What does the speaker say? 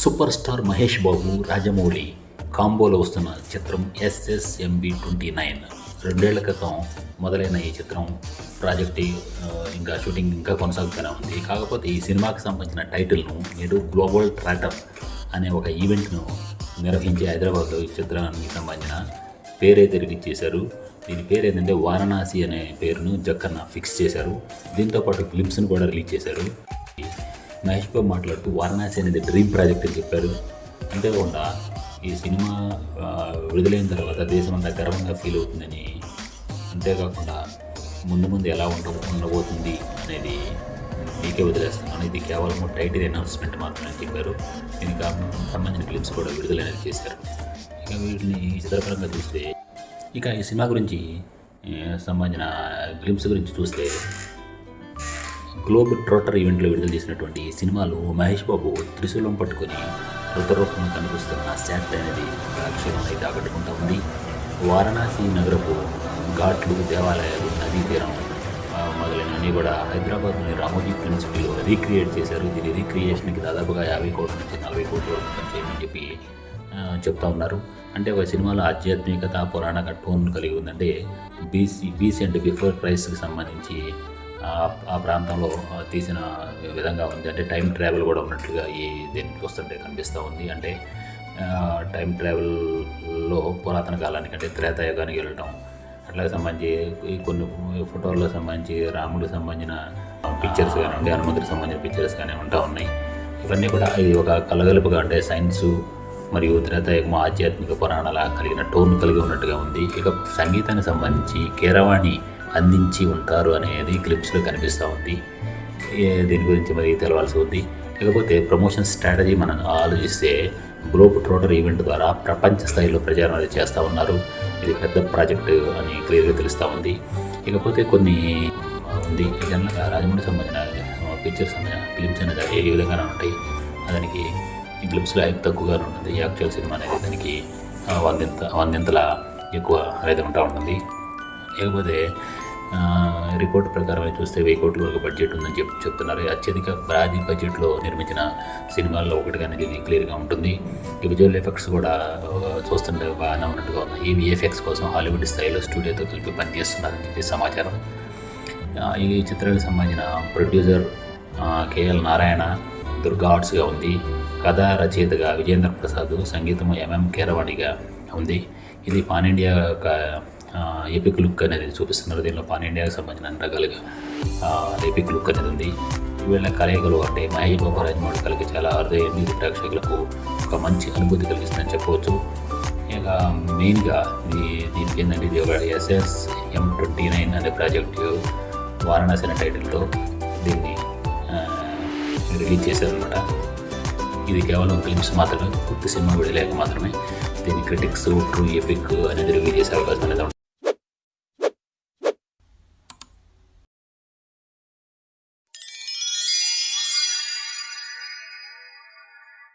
Super star Mahesh Babu Rajamouli కాంబోలో వస్తున్న చిత్రం ఎస్ఎస్ఎంబి ట్వంటీ నైన్. రెండేళ్ళ క్రితం మొదలైన ఈ చిత్రం ప్రాజెక్ట్ ఇంకా షూటింగ్ ఇంకా కొనసాగుతూనే ఉంది. కాకపోతే ఈ సినిమాకి సంబంధించిన టైటిల్ను నేడు గ్లోబల్ ట్రాటర్ అనే ఒక ఈవెంట్ను నిర్వహించి హైదరాబాద్లో ఈ చిత్రానికి సంబంధించిన పేరైతే రిలీజ్ చేశారు దీని పేరు ఏంటంటే వారణాసి అనే పేరును జక్కన్న ఫిక్స్ చేశారు. దీంతోపాటు ఫిలిమ్స్ను కూడా రిలీజ్ చేశారు. మహేష్ బాబు మాట్లాడుతూ వారణాసి అనేది డ్రీమ్ ప్రాజెక్ట్ అని చెప్పారు. అంతేకాకుండా ఈ సినిమా విడుదలైన తర్వాత దేశమంతా గర్వంగా ఫీల్ అవుతుందని అంతేకాకుండా ముందు ముందు ఎలా ఉండ ఉండబోతుంది అనేది మీకే వదిలేస్తున్నాను. ఇది కేవలం టైటిల్ అనౌన్స్మెంట్ మాత్రమే చెప్పారు. దీనికి సంబంధించిన ఫిలిమ్స్ కూడా విడుదలనేది చేశారు. ఇక వీటిని చిత్రపరంగా చూస్తే ఇక ఈ సినిమా గురించి సంబంధించిన ఫిలిమ్స్ గురించి చూస్తే గ్లోబల్ ట్రోటర్ ఈవెంట్లో విడుదల చేసినటువంటి ఈ సినిమాలో మహేష్ బాబు త్రిశూలం పట్టుకొని రుద్రరూపంలో కనిపిస్తున్న శాట్ అనేది ప్రేక్షకులను అయితే ఉంది. వారణాసి నగరపు ఘాట్లు దేవాలయాలు నదీ తీరం మొదలైనవన్నీ కూడా హైదరాబాద్లోని రామోజీ ఫిల్మ్ సిటీలో రీక్రియేట్ చేశారు. దీని రీక్రియేషన్కి దాదాపుగా యాభై కోట్ల నుంచి నలభై కోట్ల వరకు ఖర్చు చెప్పి చెప్తా ఉన్నారు. అంటే ఒక సినిమాలో ఆధ్యాత్మికత పురాణ టోన్ కలిగి ఉందంటే బీసీ బీసీ అంటే బిఫోర్ ప్రైస్కి సంబంధించి ఆ ప్రాంతంలో తీసిన విధంగా ఉంది. అంటే టైం ట్రావెల్ కూడా ఉన్నట్లుగా ఈ దీన్ని చూస్తుంటే కనిపిస్తూ ఉంది. అంటే టైం ట్రావెల్లో పురాతన కాలానికి అంటే త్రేతాయుగానికి వెళ్ళటం అట్లాగే సంబంధించి ఈ కొన్ని ఫోటోల్లో సంబంధించి రాముడికి సంబంధించిన పిక్చర్స్ కానివ్వండి హనుమంతుడికి సంబంధించిన పిక్చర్స్ కానీ ఉంటా ఉన్నాయి. ఇవన్నీ కూడా ఇది ఒక కలగలుపుగా అంటే సైన్సు మరియు త్రేతాయుగం ఆధ్యాత్మిక పురాణాల కలిగిన టోన్ కలిగి ఉన్నట్టుగా ఉంది. ఇక సంగీతానికి సంబంధించి కీరవాణి అందించి ఉంటారు అనేది క్లిప్స్లో కనిపిస్తూ ఉంది. దీని గురించి మరి తెలవాల్సి ఉంది. ఇకపోతే ప్రమోషన్ స్ట్రాటజీ మనం ఆలోచిస్తే గ్లోబ్ ట్రోటర్ ఈవెంట్ ద్వారా ప్రపంచ స్థాయిలో ప్రచారం అనేది చేస్తూ ఉన్నారు. ఇది పెద్ద ప్రాజెక్టు అని క్లియర్గా తెలుస్తూ ఉంది. ఇకపోతే కొన్ని ఉంది. జనరల్గా రాజమండ్రి సంబంధించిన పిక్చర్స్ సంబంధించిన క్లిప్స్ అనేది ఏ విధంగానే ఉంటాయి. దానికి ఈ గ్లిప్స్లో హైప్ తక్కువగానే ఉంటుంది. యాక్చువల్ సినిమా అనేది దానికి వందింత వందింతల ఎక్కువ అనేది ఉంటూ ఉంటుంది. లేకపోతే రిపోర్ట్ ప్రకారం అయితే చూస్తే వెయ్యి కోట్ల వరకు బడ్జెట్ ఉందని చెప్పి చెప్తున్నారు. అత్యధిక భారీ బడ్జెట్లో నిర్మించిన సినిమాల్లో ఒకటిగా అనేది ఇది క్లియర్గా ఉంటుంది. ఈ విజువల్ ఎఫెక్ట్స్ కూడా చూస్తుంటే బాగానే ఉన్నట్టుగా ఉన్నాయి. ఈ విఎఫ్ఎక్స్ కోసం హాలీవుడ్ స్థాయిలో స్టూడియోతో కలిపి పనిచేస్తున్నారని చెప్పి సమాచారం. ఈ చిత్రానికి సంబంధించిన ప్రొడ్యూసర్ కేఎల్ నారాయణ దుర్గా ఆర్ట్స్గా ఉంది. కథ రచయితగా విజేంద్ర ప్రసాద్ సంగీతం ఎంఎం కీరవాణిగా ఉంది. ఇది పాన్ ఇండియా యొక్క ఎపిక్ లుక్ అనేది చూపిస్తున్నారు. దీనిలో పాన్ ఇండియాకి సంబంధించిన అన్ని రకాలుగా ఎపిక్ లుక్ అనేది ఉంది. వీళ్ళ కలయికలు అంటే మహేష్ బాబు రాజమౌళి కలిగి చాలా అరుదైన ప్రేక్షకులకు ఒక మంచి అనుభూతి కలిగిస్తుందని చెప్పవచ్చు. ఇక మెయిన్గా దీనికి ఏంటంటే ఇది ఒక ఎస్ఎస్ ఎం ట్వంటీ నైన్ అనే ప్రాజెక్టు వారణాసి అనే టైటిల్తో దీన్ని రిలీజ్ చేశారనమాట ఇది కేవలం ఫిల్మ్స్ మాత్రమే పూర్తి సినిమా విడలేక మాత్రమే దీని క్రిటిక్స్ ట్రూ ఎపిక్ అనేది రివ్యూ చేసే అవకాశం అనేది